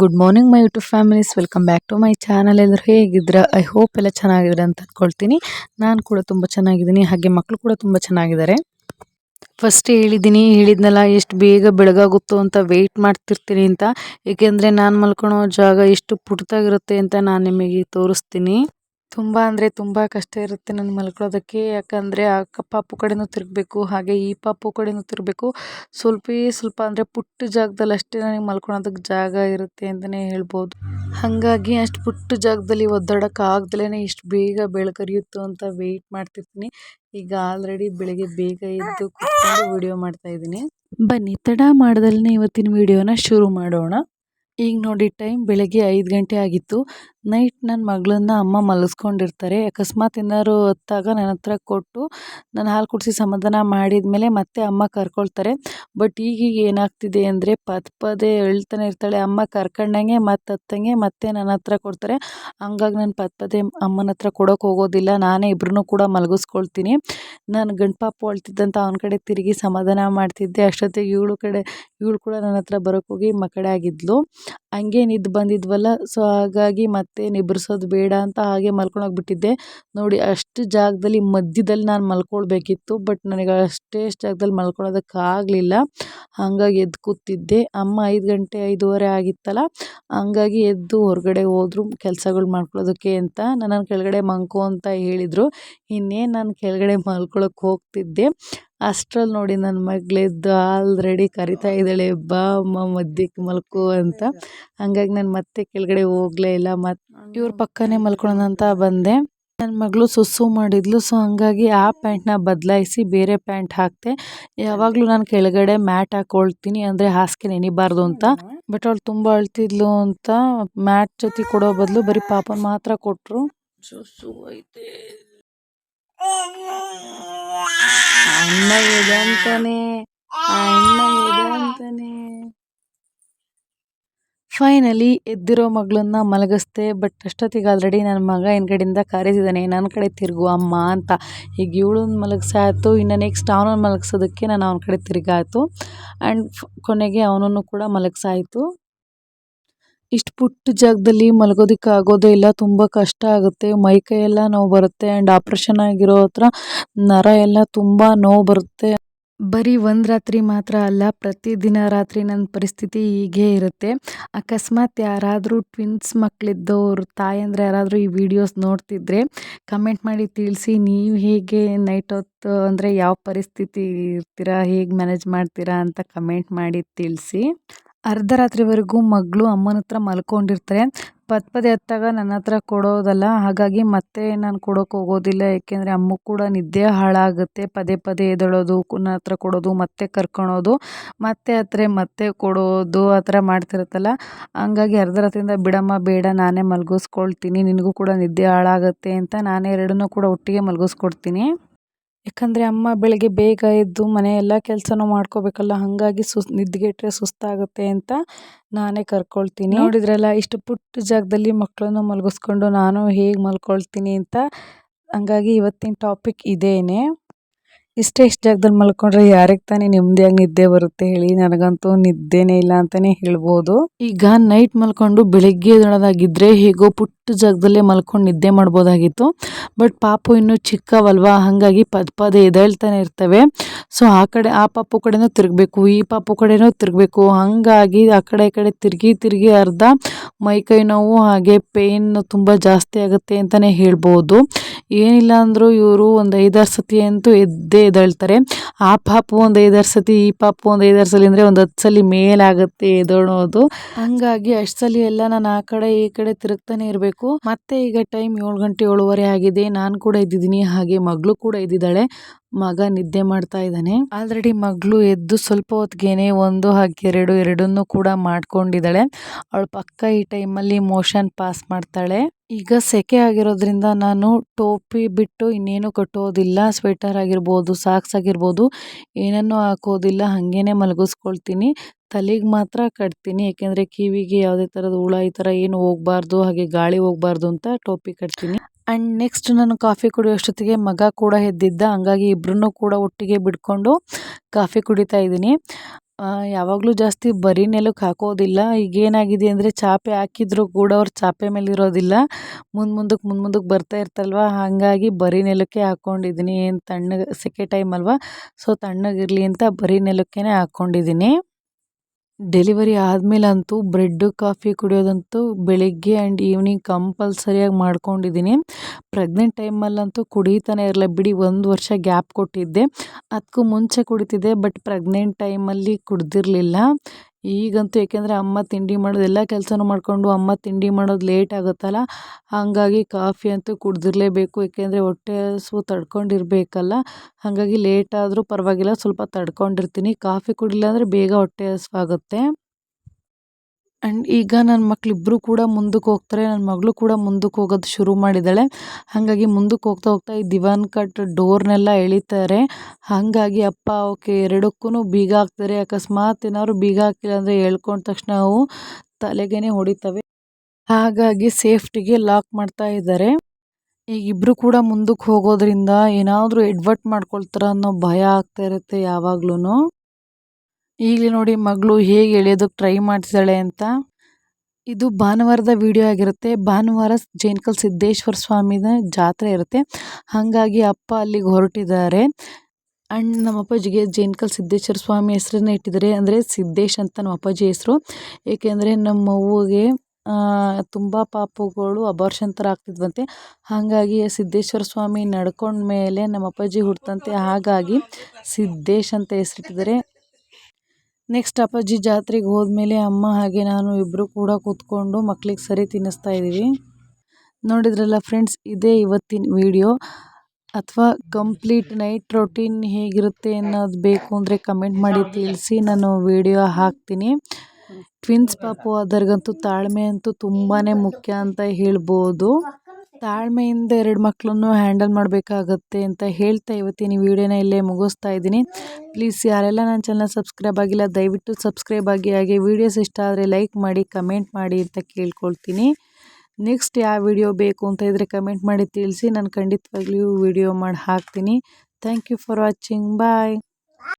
Good morning my YouTube families welcome back to my channel ಎಲ್ಲರೂ ಹೇಗಿದ್ರ I hope ಎಲ್ಲ ಚೆನ್ನಾಗಿದ್ರೆ ಅಂತ ಅಂದ್ಕೊಳ್ತೀನಿ ನಾನು ಕೂಡ ತುಂಬ ಚೆನ್ನಾಗಿದ್ದೀನಿ. ಹಾಗೆ ಮಕ್ಕಳು ಕೂಡ ತುಂಬ ಚೆನ್ನಾಗಿದ್ದಾರೆ. ಫಸ್ಟ್ ಹೇಳಿದ್ದೀನಿ. ಹೇಳಿದ್ನಲ್ಲ, ಎಷ್ಟು ಬೇಗ ಬೆಳಗಾಗುತ್ತೋ ಅಂತ ವೆಯ್ಟ್ ಮಾಡ್ತಿರ್ತೀನಿ ಅಂತ. ಏಕೆಂದರೆ ನಾನು ಮಲ್ಕೊಳೋ ಜಾಗ ಎಷ್ಟು ಪುಟ್ಟದಾಗಿರುತ್ತೆ ಅಂತ ನಾನು ನಿಮಗೆ ತೋರಿಸ್ತೀನಿ. ತುಂಬ ಅಂದರೆ ತುಂಬ ಕಷ್ಟ ಇರುತ್ತೆ ನಾನು ಮಲ್ಕೊಳ್ಳೋದಕ್ಕೆ ಯಾಕಂದರೆ ಆ ಪಾಪು ಕಡೆನೂ ತಿರುಗಬೇಕು, ಹಾಗೆ ಈ ಪಾಪು ಕಡೆನೂ ತಿರುಗಬೇಕು. ಸ್ವಲ್ಪ ಸ್ವಲ್ಪ ಅಂದರೆ ಪುಟ್ಟ ಜಾಗದಲ್ಲಿ ಅಷ್ಟೇ ನನಗೆ ಮಲ್ಕೊಳೋದಕ್ಕೆ ಜಾಗ ಇರುತ್ತೆ ಅಂತಲೇ ಹೇಳ್ಬೋದು. ಹಾಗಾಗಿ ಅಷ್ಟು ಪುಟ್ಟ ಜಾಗದಲ್ಲಿ ಒದ್ದಾಡಕ್ಕೆ ಆಗ್ದಲೇ ಇಷ್ಟು ಬೇಗ ಬೆಳಕರಿಯುತ್ತೋ ಅಂತ ವೆಯ್ಟ್ ಮಾಡ್ತಿರ್ತೀನಿ. ಈಗ ಆಲ್ರೆಡಿ ಬೆಳಗ್ಗೆ ಬೇಗ ಎದ್ದು ಕೂತ್ಕೊಂಡು ವಿಡಿಯೋ ಮಾಡ್ತಾ ಇದ್ದೀನಿ. ಬನ್ನಿ, ತಡ ಮಾಡ್ದಲೇ ಇವತ್ತಿನ ವಿಡಿಯೋನ ಶುರು ಮಾಡೋಣ. ಈಗ ನೋಡಿ ಟೈಮ್ ಬೆಳಗ್ಗೆ ಐದು ಗಂಟೆ ಆಗಿತ್ತು. ನೈಟ್ ನನ್ನ ಮಗಳನ್ನ ಅಮ್ಮ ಮಲಗಿಸ್ಕೊಂಡಿರ್ತಾರೆ ಅಕಸ್ಮಾತ್ ಏನಾದ್ರು ಹೊತ್ತಾಗ ನನ್ನ ಹತ್ರ ಕೊಟ್ಟು ನಾನು ಹಾಲು ಕುಡಿಸಿ ಸಮಾಧಾನ ಮಾಡಿದ ಮೇಲೆ ಮತ್ತೆ ಅಮ್ಮ ಕರ್ಕೊಳ್ತಾರೆ. ಬಟ್ ಈಗೀಗ ಏನಾಗ್ತಿದೆ ಅಂದರೆ ಪದ ಪದೇ ಹೇಳ್ತಾನೆ ಇರ್ತಾಳೆ, ಅಮ್ಮ ಕರ್ಕೊಂಡಂಗೆ ಮತ್ತೆ ಹತ್ತಂಗೆ ಮತ್ತೆ ನನ್ನ ಹತ್ರ ಕೊಡ್ತಾರೆ. ಹಂಗಾಗಿ ನಾನು ಪದ ಪದೇ ಅಮ್ಮನ ಹತ್ರ ಕೊಡೋಕೆ ಹೋಗೋದಿಲ್ಲ. ನಾನೇ ಇಬ್ಬರನ್ನೂ ಕೂಡ ಮಲಗಿಸ್ಕೊಳ್ತೀನಿ. ನಾನು ಗಂಡು ಪಾಪು ಅಳ್ತಿದ್ದಂತ ಅವನ ಕಡೆ ತಿರುಗಿ ಸಮಾಧಾನ ಮಾಡ್ತಿದ್ದೆ. ಅಷ್ಟೊತ್ತಿಗೆ ಇವಳು ಕಡೆ, ಇವಳು ಕೂಡ ನನ್ನ ಹತ್ರ ಬರೋಕ್ಕೋಗಿ ಹೋಗಿ ಮಕ್ಕಡೆ ಆಗಿದ್ಲು. ಹಂಗೆ ನಿದ್ದು ಬಂದಿದ್ವಲ್ಲ? ಸೊ ಹಾಗಾಗಿ ಮತ್ತೆ ನಿಬ್ರಿಸೋದು ಬೇಡ ಅಂತ ಹಾಗೆ ಮಲ್ಕೊಂಡೋಗ್ಬಿಟ್ಟಿದ್ದೆ ನೋಡಿ ಅಷ್ಟು ಜಾಗದಲ್ಲಿ ಮಧ್ಯದಲ್ಲಿ ನಾನು ಮಲ್ಕೊಳ್ಬೇಕಿತ್ತು ಬಟ್ ನನಗೆ ಅಷ್ಟೇ ಜಾಗದಲ್ಲಿ ಮಲ್ಕೊಳ್ಳೋದಕ್ಕಾಗಲಿಲ್ಲ ಹಾಗಾಗಿ ಎದ್ದು ಕೂತಿದ್ದೆ. ಅಮ್ಮ ಐದು ಗಂಟೆ ಐದೂವರೆ ಆಗಿತ್ತಲ್ಲ, ಹಂಗಾಗಿ ಎದ್ದು ಹೊರಗಡೆ ಹೋದ್ರು ಕೆಲಸಗಳು ಮಾಡ್ಕೊಳ್ಳೋದಕ್ಕೆ ಅಂತ. ನನ್ನನ್ನು ಕೆಳಗಡೆ ಮಂಕು ಅಂತ ಹೇಳಿದರು. ಇನ್ನೇನು ನಾನು ಕೆಳಗಡೆ ಮಲ್ಕೊಳಕ್ಕೆ ಹೋಗ್ತಿದ್ದೆ. ಅಷ್ಟ್ರಲ್ಲಿ ನೋಡಿ ನನ್ನ ಮಗಳಿದ್ದು ಆಲ್ರೆಡಿ ಕರಿತಾ ಇದ್ದಾಳೆ, ಬಾ ಅಮ್ಮ ಮಧ್ಯಕ್ಕೆ ಮಲ್ಕೋ ಅಂತ. ಹಂಗಾಗಿ ನಾನು ಮತ್ತೆ ಕೆಳಗಡೆ ಹೋಗಲೇ ಇಲ್ಲ. ಮತ್ತು ಇವ್ರ ಪಕ್ಕನೇ ಮಲ್ಕೊಳ್ಳೋಣ ಅಂತ ಬಂದೆ. ನನ್ನ ಮಗಳು ಸುಸ್ಸು ಮಾಡಿದ್ಲು, ಸೊ ಹಂಗಾಗಿ ಆ ಪ್ಯಾಂಟ್ನ ಬದಲಾಯಿಸಿ ಬೇರೆ ಪ್ಯಾಂಟ್ ಹಾಕಿದೆ ಯಾವಾಗಲೂ ನಾನು ಕೆಳಗಡೆ ಮ್ಯಾಟ್ ಹಾಕ್ಕೊಳ್ತೀನಿ ಅಂದರೆ ಹಾಸಿಗೆ ನೆನಿಬಾರ್ದು ಅಂತ. ಬಟ್ ಅವಳು ತುಂಬ ಅಳ್ತಿದ್ಲು ಅಂತ ಮ್ಯಾಟ್ ಜೊತೆ ಕೊಡೋ ಬದಲು ಬರೀ ಪಾಪನ ಮಾತ್ರ ಕೊಟ್ಟರು ಸುಸ್ಸು ಐತೆ ಅಣ್ಣ ಇದೆ ಅಣ್ಣ ಇದೆ ಫೈನಲಿ ಎದ್ದಿರೋ ಮಗಳನ್ನ ಮಲಗಿಸ್ದೆ ಬಟ್ ಅಷ್ಟೊತ್ತಿಗೆ ಆಲ್ರೆಡಿ ನನ್ನ ಮಗ ಇನ್ನ ಕಡೆಯಿಂದ ಕರೆಸಿದ್ದಾನೆ ನನ್ನ ಕಡೆ ತಿರುಗು ಅಮ್ಮ ಅಂತ. ಈಗ ಇವಳನ್ನ ಮಲಗಿಸಾಯ್ತು, ಇನ್ನು ನೆಕ್ಸ್ಟ್ ಅವನನ್ನು ಮಲಗಿಸೋದಕ್ಕೆ ನಾನು ಅವನ ಕಡೆ ತಿರುಗಾಯ್ತು. ಆ್ಯಂಡ್ ಕೊನೆಗೆ ಅವನನ್ನು ಕೂಡ ಮಲಗಿಸಾಯ್ತು. ಇಷ್ಟು ಪುಟ್ಟ ಜಾಗದಲ್ಲಿ ಮಲಗೋದಕ್ಕೆ ಆಗೋದೇ ಇಲ್ಲ, ತುಂಬ ಕಷ್ಟ ಆಗುತ್ತೆ. ಮೈ ಕೈ ಎಲ್ಲ ನೋವು ಬರುತ್ತೆ ಆ್ಯಂಡ್ ಆಪ್ರೇಷನ್ ಆಗಿರೋ ಹತ್ರ ನರ ಎಲ್ಲ ತುಂಬ ನೋವು ಬರುತ್ತೆ. ಬರೀ ಒಂದು ರಾತ್ರಿ ಮಾತ್ರ ಅಲ್ಲ, ಪ್ರತಿದಿನ ರಾತ್ರಿ ನನ್ನ ಪರಿಸ್ಥಿತಿ ಹೀಗೆ ಇರುತ್ತೆ. ಅಕಸ್ಮಾತ್ ಯಾರಾದರೂ ಟ್ವಿನ್ಸ್ ಮಕ್ಕಳಿದ್ದವ್ರು ತಾಯಂದ್ರೆ ಯಾರಾದರೂ ಈ ವಿಡಿಯೋಸ್ ನೋಡ್ತಿದ್ರೆ ಕಮೆಂಟ್ ಮಾಡಿ ತಿಳಿಸಿ, ನೀವು ಹೇಗೆ ನೈಟ್ ಹೊತ್ತು ಅಂದರೆ ಯಾವ ಪರಿಸ್ಥಿತಿ ಇರ್ತೀರಾ, ಹೇಗೆ ಮ್ಯಾನೇಜ್ ಮಾಡ್ತೀರಾ ಅಂತ ಕಮೆಂಟ್ ಮಾಡಿ ತಿಳಿಸಿ. ಅರ್ಧ ರಾತ್ರಿವರೆಗೂ ಮಗಳು ಅಮ್ಮನ ಹತ್ರ ಮಲ್ಕೊಂಡಿರ್ತಾರೆ. ಪದ ಪದೇ ಎತ್ತಾಗ ನನ್ನ ಹತ್ರ ಕೊಡೋದಲ್ಲ, ಹಾಗಾಗಿ ಮತ್ತೆ ನಾನು ಕೊಡೋಕೆ ಹೋಗೋದಿಲ್ಲ. ಏಕೆಂದರೆ ಅಮ್ಮ ಕೂಡ ನಿದ್ದೆ ಹಾಳಾಗುತ್ತೆ. ಪದೇ ಪದೇ ಎದ್ದೇಳೋದು, ನನ್ನ ಹತ್ರ ಕೊಡೋದು, ಮತ್ತೆ ಕರ್ಕೊಳೋದು, ಮತ್ತೆ ಹತ್ರ ಮತ್ತೆ ಕೊಡೋದು ಆ ಥರ ಮಾಡ್ತಿರುತ್ತಲ್ಲ. ಹಂಗಾಗಿ ಅರ್ಧ ರಾತ್ರಿಯಿಂದ ಬಿಡಮ್ಮ, ಬೇಡ, ನಾನೇ ಮಲಗಿಸ್ಕೊಳ್ತೀನಿ. ನಿನಗೂ ಕೂಡ ನಿದ್ದೆ ಹಾಳಾಗುತ್ತೆ ಅಂತ ನಾನೇ ಎರಡನ್ನೂ ಕೂಡ ಒಟ್ಟಿಗೆ ಮಲಗಿಸ್ಕೊಡ್ತೀನಿ. ಯಾಕಂದರೆ ಅಮ್ಮ ಬೆಳಗ್ಗೆ ಬೇಗ ಎದ್ದು ಮನೆ ಎಲ್ಲ ಕೆಲಸನೂ ಮಾಡ್ಕೋಬೇಕಲ್ಲ ಹಾಗಾಗಿ ಸುಸ್ ನಿದ್ದೆಗೆಟ್ಟರೆ ಸುಸ್ತಾಗುತ್ತೆ ಅಂತ ನಾನೇ ಕರ್ಕೊಳ್ತೀನಿ. ನೋಡಿದ್ರಲ್ಲ ಇಷ್ಟು ಪುಟ್ಟ ಜಾಗದಲ್ಲಿ ಮಕ್ಕಳನ್ನು ಮಲಗಿಸ್ಕೊಂಡು ನಾನು ಹೇಗೆ ಮಲ್ಕೊಳ್ತೀನಿ ಅಂತ ಹಂಗಾಗಿ ಇವತ್ತಿನ ಟಾಪಿಕ್ ಇದೇನೆ. ಇಷ್ಟೇ ಇಷ್ಟು ಜಾಗದಲ್ಲಿ ಮಲ್ಕೊಂಡ್ರೆ ಯಾರಿಗೆ ತಾನೇ ನೆಮ್ಮದಿಯಾಗಿ ನಿದ್ದೆ ಬರುತ್ತೆ ಹೇಳಿ ನನಗಂತೂ ನಿದ್ದೆನೇ ಇಲ್ಲ ಅಂತಲೇ ಹೇಳ್ಬೋದು. ಈಗ ನೈಟ್ ಮಲ್ಕೊಂಡು ಬೆಳಗ್ಗೆ ದೊಡ್ಡದಾಗಿದ್ದರೆ ಹೇಗೋ ಪುಟ್ಟ ಜಾಗದಲ್ಲೇ ಮಲ್ಕೊಂಡು ನಿದ್ದೆ ಮಾಡ್ಬೋದಾಗಿತ್ತು. ಬಟ್ ಪಾಪು ಇನ್ನೂ ಚಿಕ್ಕವಲ್ವಾ? ಹಾಗಾಗಿ ಪದ ಪದೇ ಎದ್ದೇಳ್ತಾನೆ ಇರ್ತವೆ. ಸೊ ಆ ಕಡೆ ಆ ಪಾಪು ಕಡೆನೂ ತಿರುಗಬೇಕು, ಈ ಪಾಪು ಕಡೆನೂ ತಿರುಗಬೇಕು. ಹಾಗಾಗಿ ಆ ಕಡೆ ಈ ಕಡೆ ತಿರುಗಿ ತಿರುಗಿ ಅರ್ಧ ಮೈಕೈ ನೋವು ಹಾಗೆ ಪೇನ್ ತುಂಬ ಜಾಸ್ತಿ ಆಗುತ್ತೆ ಅಂತಲೇ ಹೇಳ್ಬೋದು. ಏನಿಲ್ಲ ಅಂದರೂ ಇವರು ಒಂದು ಐದಾರು ಸತಿ ಅಂತೂ ಎದ್ದೇ ಎದ್ದೇಳ್ತಾರೆ. ಆ ಪಾಪು ಒಂದು ಐದಾರು ಸತಿ, ಈ ಪಾಪು ಒಂದು ಐದಾರು ಸಲ ಅಂದರೆ ಒಂದು ಹತ್ತು ಸಲ ಮೇಲಾಗುತ್ತೆ ಎದ್ದೇಳೋದು. ಹಾಗಾಗಿ ಅಷ್ಟು ಸಲ ಎಲ್ಲ ನಾನು ಆ ಕಡೆ ಈ ಕಡೆ ತಿರುಗ್ತಾನೆ ಇರಬೇಕು. ಮತ್ತೆ ಈಗ ಟೈಮ್ ಏಳು ಗಂಟೆ ಏಳುವರೆ ಆಗಿದೆ. ನಾನು ಕೂಡ ಇದ್ದಿದ್ದೀನಿ. ಹಾಗೆ ಮಗಳು ಕೂಡ ಇದ್ದಿದ್ದಾಳೆ. ಮಗ ನಿದ್ದೆ ಮಾಡ್ತಾ ಇದ್ದಾನೆ. ಆಲ್ರೆಡಿ ಮಗಳು ಎದ್ದು ಸ್ವಲ್ಪ ಹೊತ್ತಿಗೆನೆ ಒಂದು, ಹಾಗೆ ಎರಡು, ಎರಡನ್ನೂ ಕೂಡ ಮಾಡ್ಕೊಂಡಿದ್ದಾಳೆ. ಅವಳು ಪಕ್ಕ ಈ ಟೈಮಲ್ಲಿ ಮೋಷನ್ ಪಾಸ್ ಮಾಡ್ತಾಳೆ. ಈಗ ಸೆಕೆ ಆಗಿರೋದ್ರಿಂದ ನಾನು ಟೋಪಿ ಬಿಟ್ಟು ಇನ್ನೇನು ಕಟ್ಟೋದಿಲ್ಲ, ಸ್ವೆಟರ್ ಆಗಿರ್ಬೋದು, ಸಾಕ್ಸ್ ಆಗಿರ್ಬೋದು, ಏನನ್ನೂ ಹಾಕೋದಿಲ್ಲ, ಹಾಗೇನೆ ಮಲಗಿಸ್ಕೊಳ್ತೀನಿ. ತಲೆಗೆ ಮಾತ್ರ ಕಟ್ತೀನಿ ಏಕೆಂದರೆ ಕಿವಿಗೆ ಯಾವುದೇ ಥರದ ಹುಳ ಈ ಥರ ಏನು ಹೋಗಬಾರ್ದು, ಹಾಗೆ ಗಾಳಿ ಹೋಗಬಾರ್ದು ಅಂತ ಟೋಪಿ ಕಟ್ತೀನಿ. ಆ್ಯಂಡ್ ನೆಕ್ಸ್ಟ್ ನಾನು ಕಾಫಿ ಕುಡಿಯೋಷ್ಟೊತ್ತಿಗೆ ಮಗ ಕೂಡ ಎದ್ದಿದ್ದ ಹಂಗಾಗಿ ಇಬ್ಬರನ್ನೂ ಕೂಡ ಒಟ್ಟಿಗೆ ಬಿಟ್ಕೊಂಡು ಕಾಫಿ ಕುಡಿತಾ ಇದ್ದೀನಿ. ಯಾವಾಗಲೂ ಜಾಸ್ತಿ ಬರೀ ನೆಲಕ್ಕೆ ಹಾಕೋದಿಲ್ಲ. ಈಗೇನಾಗಿದೆ ಅಂದರೆ ಚಾಪೆ ಹಾಕಿದರೂ ಕೂಡ ಅವ್ರು ಚಾಪೆ ಮೇಲೆ ಇರೋದಿಲ್ಲ ಮುಂದೆ ಮುಂದಕ್ಕೆ ಮುಂದೆ ಮುಂದಕ್ಕೆ ಬರ್ತಾ ಇರ್ತಲ್ವ ಹಾಗಾಗಿ ಬರೀ ನೆಲಕ್ಕೆ ಹಾಕ್ಕೊಂಡಿದ್ದೀನಿ ಏನು ತಣ್ಣಗೆ, ಸೆಕೆ ಟೈಮ್ ಅಲ್ವಾ? ಸೊ ತಣ್ಣಗಿರಲಿ ಅಂತ ಬರೀ ನೆಲಕ್ಕೇ ಹಾಕ್ಕೊಂಡಿದ್ದೀನಿ ಡೆಲಿವರಿ ಆದಮೇಲಂತೂ ಬ್ರೆಡ್ಡು ಕಾಫಿ ಕುಡಿಯೋದಂತೂ ಬೆಳಿಗ್ಗೆ ಆ್ಯಂಡ್ ಈವ್ನಿಂಗ್ ಕಂಪಲ್ಸರಿಯಾಗಿ ಮಾಡ್ಕೊಂಡಿದ್ದೀನಿ. ಪ್ರೆಗ್ನೆಂಟ್ ಟೈಮಲ್ಲಂತೂ ಕುಡಿತಾನೆ ಇರಲ್ಲ ಬಿಡಿ ಒಂದು ವರ್ಷ ಗ್ಯಾಪ್ ಕೊಟ್ಟಿದ್ದೆ. ಅದಕ್ಕೂ ಮುಂಚೆ ಕುಡಿತಿದ್ದೆ ಬಟ್ ಪ್ರೆಗ್ನೆಂಟ್ ಟೈಮಲ್ಲಿ ಕುಡ್ದಿರಲಿಲ್ಲ. ಈಗಂತೂ ಏಕೆಂದರೆ ಅಮ್ಮ ತಿಂಡಿ ಮಾಡೋದು, ಎಲ್ಲ ಕೆಲಸನೂ ಮಾಡಿಕೊಂಡು ಅಮ್ಮ ತಿಂಡಿ ಮಾಡೋದು ಲೇಟ್ ಆಗುತ್ತಲ್ಲ? ಹಾಗಾಗಿ ಕಾಫಿ ಅಂತೂ ಕುಡಿದಿರಲೇಬೇಕು, ಏಕೆಂದರೆ ಹೊಟ್ಟೆ ಹಸಿವು ತಡ್ಕೊಂಡಿರಬೇಕಲ್ಲ? ಹಾಗಾಗಿ ಲೇಟ್ ಆದರೂ ಪರವಾಗಿಲ್ಲ, ಸ್ವಲ್ಪ ತಡ್ಕೊಂಡಿರ್ತೀನಿ. ಕಾಫಿ ಕುಡಿಲಿಲ್ಲ ಅಂದರೆ ಬೇಗ ಹೊಟ್ಟೆ ಹಸಿವಾಗುತ್ತೆ. ಆ್ಯಂಡ್ ಈಗ ನನ್ನ ಮಕ್ಕಳಿಬ್ರು ಕೂಡ ಮುಂದಕ್ಕೆ ಹೋಗ್ತಾರೆ. ನನ್ನ ಮಗಳು ಕೂಡ ಮುಂದಕ್ಕೆ ಹೋಗೋದು ಶುರು ಮಾಡಿದ್ದಾಳೆ. ಹಾಗಾಗಿ ಮುಂದಕ್ಕೆ ಹೋಗ್ತಾ ಹೋಗ್ತಾ ಈ ದಿವಾನ್ ಕಟ್ ಡೋರ್ನೆಲ್ಲ ಎಳಿತಾರೆ. ಹಾಗಾಗಿ ಅಪ್ಪ ಅವಕ್ಕೆ ಎರಡಕ್ಕೂ ಬೀಗ ಹಾಕ್ತಾರೆ. ಅಕಸ್ಮಾತ್ ಏನಾದ್ರು ಬೀಗ ಹಾಕಿಲ್ಲ ಅಂದರೆ ಹೇಳ್ಕೊಂಡ ತಕ್ಷಣ ಅವು ತಲೆಗೇನೆ ಹೊಡಿತವೆ. ಹಾಗಾಗಿ ಸೇಫ್ಟಿಗೆ ಲಾಕ್ ಮಾಡ್ತಾ ಇದ್ದಾರೆ. ಈಗ ಕೂಡ ಮುಂದಕ್ಕೆ ಹೋಗೋದ್ರಿಂದ ಏನಾದರೂ ಎಡ್ವರ್ಟ್ ಮಾಡ್ಕೊಳ್ತಾರ ಅನ್ನೋ ಭಯ ಆಗ್ತಾ ಇರುತ್ತೆ ಯಾವಾಗ್ಲೂ ಈಗಲೇ ನೋಡಿ ಮಗಳು ಹೇಗೆ ಎಳೆಯೋದಕ್ಕೆ ಟ್ರೈ ಮಾಡ್ತಿದ್ದಾಳೆ ಅಂತ. ಇದು ಭಾನುವಾರದ ವಿಡಿಯೋ ಆಗಿರುತ್ತೆ. ಭಾನುವಾರ ಜೇನ್ಕಲ್ ಸಿದ್ದೇಶ್ವರ ಸ್ವಾಮಿನ ಜಾತ್ರೆ ಇರುತ್ತೆ. ಹಾಗಾಗಿ ಅಪ್ಪ ಅಲ್ಲಿಗೆ ಹೊರಟಿದ್ದಾರೆ. ಅಂಡ್ ನಮ್ಮ ಅಪ್ಪಾಜಿಗೆ ಜೇನ್ಕಲ್ ಸಿದ್ದೇಶ್ವರ ಸ್ವಾಮಿ ಹೆಸರನ್ನ ಇಟ್ಟಿದ್ದಾರೆ. ಅಂದರೆ ಸಿದ್ದೇಶ್ ಅಂತ ನಮ್ಮ ಅಪ್ಪಾಜಿ ಹೆಸರು. ಏಕೆಂದರೆ ನಮ್ಮ ಅವ್ವಗೆ ತುಂಬ ಪಾಪುಗಳು ಅಬಾರ್ಷನ್ ಥರ ಆಗ್ತಿದ್ವಂತೆ ಹಾಗಾಗಿ ಸಿದ್ದೇಶ್ವರ ಸ್ವಾಮಿ ನಡ್ಕೊಂಡ ಮೇಲೆ ನಮ್ಮ ಅಪ್ಪಾಜಿ ಹುಡ್ತಂತೆ ಹಾಗಾಗಿ ಸಿದ್ದೇಶ್ ಅಂತ ಹೆಸರಿಟ್ಟಿದ್ದಾರೆ. ನೆಕ್ಸ್ಟ್ ಅಪ್ಪಾಜಿ ಜಾತ್ರೆಗೆ ಹೋದ್ಮೇಲೆ ಅಮ್ಮ ಹಾಗೆ ನಾನು ಇಬ್ಬರು ಕೂಡ ಕೂತ್ಕೊಂಡು ಮಕ್ಳಿಗೆ ಸರಿ ತಿನ್ನಿಸ್ತಾ ಇದ್ದೀವಿ. ನೋಡಿದ್ರಲ್ಲ ಫ್ರೆಂಡ್ಸ್ ಇದೇ ಇವತ್ತಿನ ವಿಡಿಯೋ ಅಥವಾ ಕಂಪ್ಲೀಟ್ ನೈಟ್ ರೊಟೀನ್ ಹೇಗಿರುತ್ತೆ ಅನ್ನೋದು ಬೇಕು ಅಂದರೆ ಕಮೆಂಟ್ ಮಾಡಿ ತಿಳಿಸಿ ನಾನು ವಿಡಿಯೋ ಹಾಕ್ತೀನಿ. ಟ್ವಿನ್ಸ್ ಪಾಪು ಅದರಿಗಂತೂ ತಾಳ್ಮೆ ಅಂತೂ ತುಂಬಾ ಮುಖ್ಯ ಅಂತ ಹೇಳ್ಬೋದು. ತಾಳ್ಮೆಯಿಂದ ಎರಡು ಮಕ್ಕಳನ್ನು ಹ್ಯಾಂಡಲ್ ಮಾಡಬೇಕಾಗತ್ತೆ ಅಂತ ಹೇಳ್ತಾ ಇವತ್ತಿನ ವಿಡಿಯೋನ ಇಲ್ಲೇ ಮುಗಿಸ್ತಾ ಇದ್ದೀನಿ. ಪ್ಲೀಸ್ ಯಾರೆಲ್ಲ ನನ್ನ ಚಾನಲ್ ಸಬ್ಸ್ಕ್ರೈಬ್ ಆಗಿಲ್ಲ, ದಯವಿಟ್ಟು ಸಬ್ಸ್ಕ್ರೈಬ್ ಆಗಿ, ಹಾಗೆ ವೀಡಿಯೋಸ್ ಇಷ್ಟ ಆದರೆ ಲೈಕ್ ಮಾಡಿ, ಕಮೆಂಟ್ ಮಾಡಿ ಅಂತ ಕೇಳ್ಕೊಳ್ತೀನಿ. ನೆಕ್ಸ್ಟ್ ಯಾವ ವಿಡಿಯೋ ಬೇಕು ಅಂತ ಇದ್ದರೆ ಕಮೆಂಟ್ ಮಾಡಿ ತಿಳಿಸಿ, ನಾನು ಖಂಡಿತವಾಗ್ಲೂ ವಿಡಿಯೋ ಮಾಡಿ ಹಾಕ್ತೀನಿ. Thank you for watching. Bye.